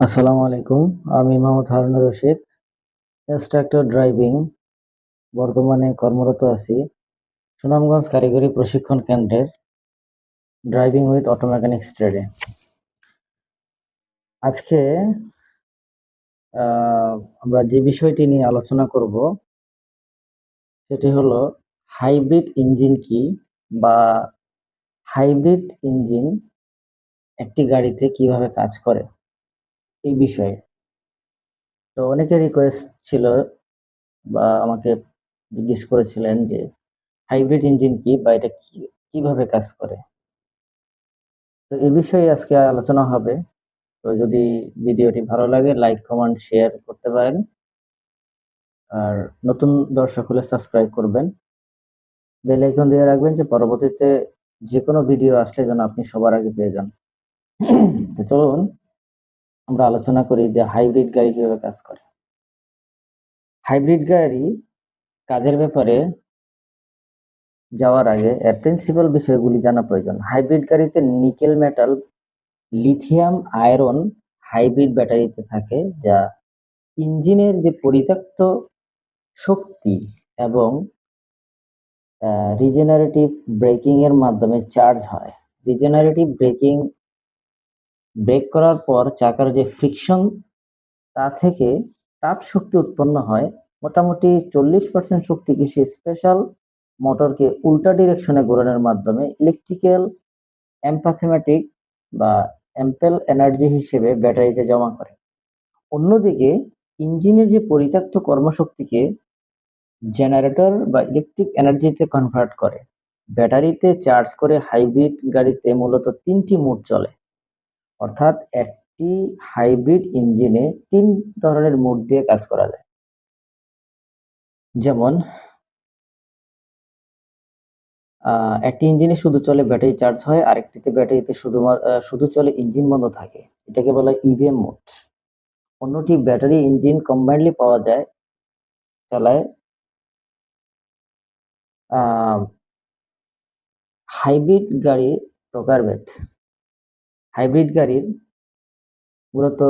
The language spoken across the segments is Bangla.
আসসালামু আলাইকুম। আমি মোহাম্মদ হারুন রশিদ ইনস্ট্রাক্টর ড্রাইভিং বর্তমানে কর্মরত আছি। সুনামগঞ্জ কারিগরি প্রশিক্ষণ কেন্দ্রের ড্রাইভিং উইথ অটো মেকানিক্স ট্রেডে আজকে আমরা যে বিষয়টি নিয়ে আলোচনা করব, সেটি হলো হাইব্রিড ইঞ্জিন কি বা হাইব্রিড ইঞ্জিন একটি গাড়িতে কীভাবে কাজ করে। এই বিষয়ে। তো অনেকে রিকোয়েস্ট ছিল বা আমাকে জিজ্ঞেস করেছিলেন যে হাইব্রিড ইঞ্জিন কি বা এটা কীভাবে কাজ করে? তো এই বিষয়ে আজকে আলোচনা হবে। তো যদি ভিডিওটি ভালো লাগে লাইক কমেন্ট শেয়ার করতে পারেন। আর নতুন দর্শক হলে সাবস্ক্রাইব করবেন। বেল আইকন দিয়ে রাখবেন যে পরবর্তীতে যে কোনো ভিডিও আসলে যেন আপনি সবার আগে পেয়ে যান। তো চলুন। আমরা আলোচনা করি যে হাইব্রিড গাড়ি কীভাবে কাজ করে। হাইব্রিড গাড়ি কাজের ব্যাপারে যাওয়ার আগে এর প্রিন্সিপাল বিষয়গুলি জানা প্রয়োজন। হাইব্রিড গাড়িতে nickel metal lithium iron hybrid ব্যাটারিতে থাকে, যা ইঞ্জিনের যে পরিত্যক্ত শক্তি এবং রিজেনারেটিভ ব্রেকিং এর মাধ্যমে চার্জ হয়। রিজেনারেটিভ ব্রেকিং ব্রেক করার পর চাকার যে ফ্রিকশন তা থেকে তাপ শক্তি উৎপন্ন হয়। মোটামুটি চল্লিশ পার্সেন্ট শক্তি কৃষি স্পেশাল মোটরকে উল্টা ডিরেকশনে ঘোরানোর মাধ্যমে ইলেকট্রিক্যাল এম্পাথেমেটিক বা অ্যাম্পেল এনার্জি হিসেবে ব্যাটারিতে জমা করে। অন্যদিকে ইঞ্জিনের যে পরিত্যক্ত কর্মশক্তিকে জেনারেটর বা ইলেকট্রিক এনার্জিতে কনভার্ট করে। ব্যাটারিতে চার্জ করে হাইব্রিড গাড়িতে মূলত তিনটি মোড চলে। অর্থাৎ একটি হাইব্রিড ইঞ্জিনে তিন ধরনের মোড দিয়ে কাজ করা যায়। যেমন একটি ইঞ্জিনে শুধু চলে ব্যাটারি চার্জ হয়, আরেকটিতে ব্যাটারিতে শুধু শুধু চলে ইঞ্জিন বন্ধ থাকে। এটাকে বলা হয় ইভিএম মোড অন্যটি ব্যাটারি ইঞ্জিন কম্বাইন্ডলি পাওয়া যায়, চালায় হাইব্রিড গাড়ির প্রকারভেদ। হাইব্রিড গাড়ির মূলত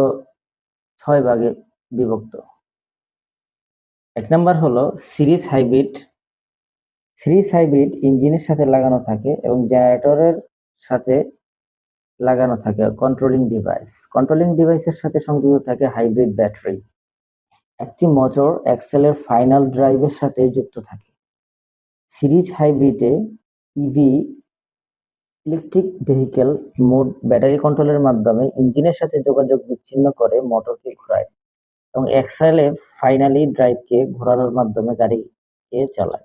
ছয় ভাগে বিভক্ত। এক নম্বর হলো সিরিজ হাইব্রিড। সিরিজ হাইব্রিড ইঞ্জিনের সাথে লাগানো থাকে এবং জেনারেটরের সাথে লাগানো থাকে কন্ট্রোলিং ডিভাইস। কন্ট্রোলিং ডিভাইসের সাথে সংযুক্ত থাকে হাইব্রিড ব্যাটারি। একটি মোটর এক্সেলের ফাইনাল ড্রাইভের সাথে যুক্ত থাকে। Series হাইব্রিডে EV electric vehicle mode battery কন্ট্রোলের মাধ্যমে ইঞ্জিনের সাথে যোগাযোগ বিচ্ছিন্ন করে মোটরকে ঘোরায় এবং এক্সাইলে ফাইনালি ড্রাইভকে ঘোরানোর মাধ্যমে গাড়িকে চালায়।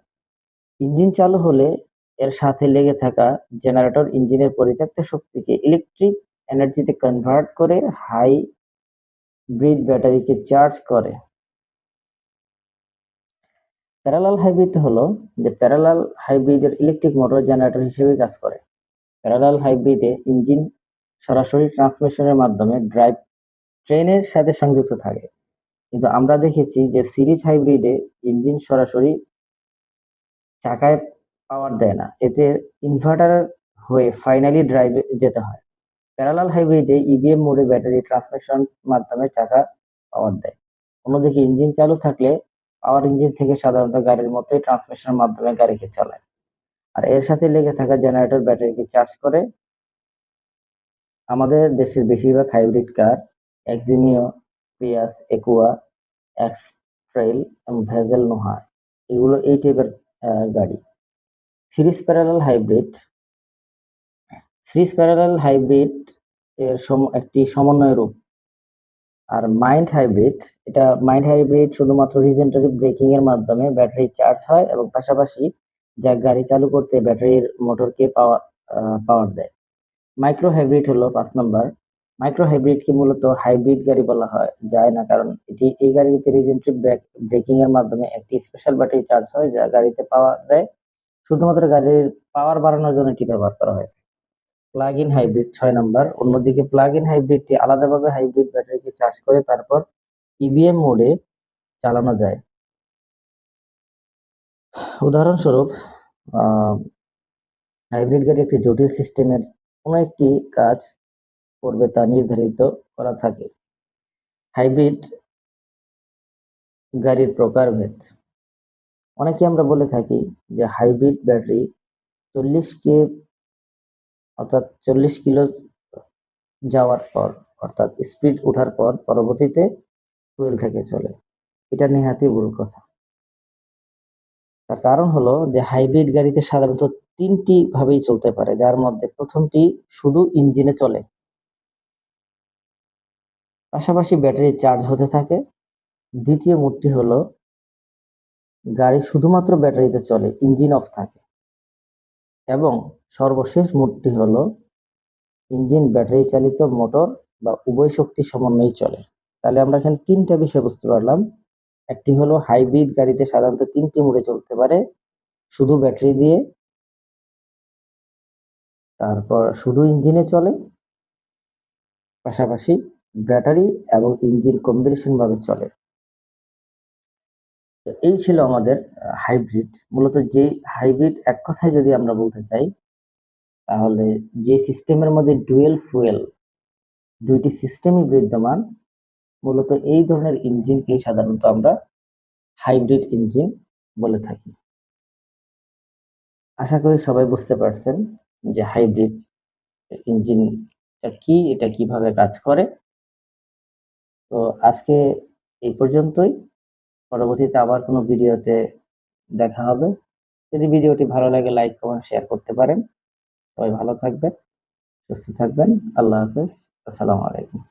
ইঞ্জিন চালু হলে এর সাথে লেগে থাকা জেনারেটর ইঞ্জিনের পরিত্যক্ত শক্তিকে ইলেকট্রিক এনার্জিতে কনভার্ট করে হাই ব্রিড ব্যাটারিকে চার্জ করে। প্যারালাল হাইব্রিড হলো যে প্যারালাল হাইব্রিডের ইলেকট্রিক মোটর জেনারেটর হিসেবে কাজ করে। প্যারালাল হাইব্রিডে ইঞ্জিন সরাসরি ট্রান্সমিশনের মাধ্যমে ড্রাইভ ট্রেনের সাথে সংযুক্ত থাকে। কিন্তু আমরা দেখেছি যে সিরিজ হাইব্রিডে ইঞ্জিন সরাসরি চাকায় পাওয়ার দেয় না। এতে ইনভার্টার হয়ে ফাইনালি ড্রাইভে যেতে হয়। প্যারালাল হাইব্রিডে ইভিএম মোডে ব্যাটারি ট্রান্সমিশন মাধ্যমে চাকা পাওয়ার দেয়। অন্যদিকে ইঞ্জিন চালু থাকলে পাওয়ার ইঞ্জিন থেকে সাধারণত গাড়ির মতোই ট্রান্সমিশনের মাধ্যমে গাড়িকে চালায়। আর এর সাথে লেগে থাকা জেনারেটর ব্যাটারিকে চার্জ করে আমাদের দেশের বেশিরভাগ হাইব্রিড কার এক্সিমিও প্রিয়াস একুয়া এক্স ট্রেল এবং ভেজেল নোহা এগুলো এই টাইপের গাড়ি। Series parallel hybrid series parallel hybrid এর সম- একটি সমন্বয় রূপ। আর মাইন্ড হাইব্রিড এটা মাইন্ড হাইব্রিড শুধুমাত্র রিজেন্টারি ব্রেকিং এর মাধ্যমে ব্যাটারি চার্জ হয় এবং পাশাপাশি যা গাড়ি চালু করতে ব্যাটারির মোটরকে পাওয়ার পাওয়ার দেয়। মাইক্রো হাইব্রিড হলো পাঁচ নম্বর মাইক্রো হাইব্রিডকে মূলত হাইব্রিড গাড়ি বলা হয়, যায় না কারণ এটি এই গাড়িতে রিজেন্টারি ব্রেকিং এর মাধ্যমে একটি স্পেশাল ব্যাটারি চার্জ হয় যা গাড়িতে পাওয়া দেয়। শুধুমাত্র গাড়ির পাওয়ার বাড়ানোর জন্য এটি ব্যবহার করা হয় প্লাগ ইন হাইব্রিড ছয় নম্বর অন্যদিকে প্লাগ ইন হাইব্রিডটি আলাদাভাবে হাইব্রিড ব্যাটারিকে চার্জ করে তারপর ইভিএম মোডে চালানো যায়। উদাহরণস্বরূপ হাইব্রিড গাড়ি একটি জটিল সিস্টেমের কোনো একটি কাজ করবে তা নির্ধারিত করা থাকে। হাইব্রিড গাড়ির প্রকারভেদ। অনেকে আমরা বলে থাকি যে হাইব্রিড ব্যাটারি চল্লিশ কে, অর্থাৎ চল্লিশ কিলো যাওয়ার পর, অর্থাৎ স্পিড ওঠার পর পরবর্তীতে ফুয়েল থেকে চলে। এটা নেহাতি ভুল কথা। তার কারণ হলো যে হাইব্রিড গাড়িতে সাধারণত তিনটি ভাবেই চলতে পারে, যার মধ্যে প্রথমটি শুধু ইঞ্জিনে চলে। পাশাপাশি ব্যাটারি চার্জ হতে থাকে। দ্বিতীয় মোডটি হলো গাড়ি শুধুমাত্র ব্যাটারিতে চলে, ইঞ্জিন অফ থাকে। এবং সর্বশেষ মোডটি হলো ইঞ্জিন ব্যাটারি চালিত মোটর বা উভয় শক্তি সমন্বয়ে চলে। তাহলে আমরা এখানে তিনটা বিষয় বুঝতে পারলাম। একটি হলো হাইব্রিড গাড়িতে সাধারণত তিনটি মোডে চলতে পারে। শুধু ব্যাটারি দিয়ে, তারপর শুধু ইঞ্জিনে চলে, পাশাপাশি ব্যাটারি এবং ইঞ্জিন কম্বিনেশন ভাবে চলে। তো এই ছিল আমাদের হাইব্রিড মূলত যে হাইব্রিড এক কথায় যদি আমরা বলতে চাই, তাহলে যে সিস্টেমের মধ্যে ডুয়েল ফুয়েল দুইটি সিস্টেমই বিদ্যমান মূলত এই ধরনের ইঞ্জিনকে সাধারণত আমরা হাইব্রিড ইঞ্জিন বলে থাকি। আশা করি সবাই বুঝতে পারছেন যে হাইব্রিড ইঞ্জিনটা কি, এটা কীভাবে কাজ করে। তো আজকে এই পর্যন্তই। পরবর্তীতে আবার কোনো ভিডিওতে দেখা হবে। যদি ভিডিওটি ভালো লাগে লাইক কমেন্ট শেয়ার করতে পারেন। সবাই ভালো থাকবেন, সুস্থ থাকবেন। আল্লাহ হাফেজ। আসসালামু আলাইকুম।